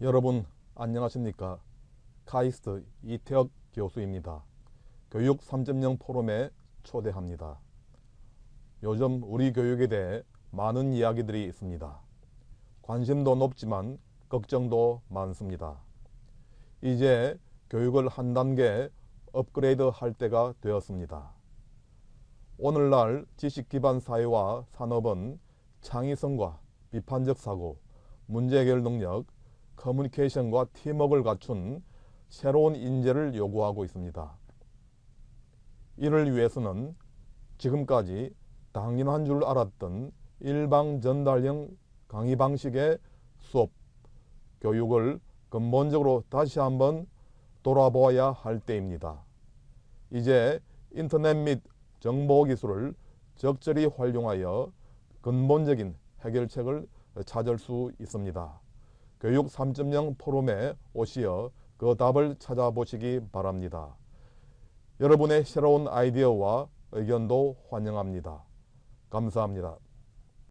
여러분 안녕하십니까? 카이스트 이태혁 교수입니다. 교육 3.0 포럼에 초대합니다. 요즘 우리 교육에 대해 많은 이야기들이 있습니다. 관심도 높지만 걱정도 많습니다. 이제 교육을 한 단계 업그레이드 할 때가 되었습니다. 오늘날 지식 기반 사회와 산업은 창의성과 비판적 사고, 문제 해결 능력, 커뮤니케이션과 팀워크를 갖춘 새로운 인재를 요구하고 있습니다. 이를 위해서는 지금까지 당연한 줄 알았던 일방 전달형 강의 방식의 수업, 교육을 근본적으로 다시 한번 돌아보아야 할 때입니다. 이제 인터넷 및 정보기술을 적절히 활용하여 근본적인 해결책을 찾을 수 있습니다. 교육 3.0 포럼에 오시어 그 답을 찾아보시기 바랍니다. 여러분의 새로운 아이디어와 의견도 환영합니다. 감사합니다.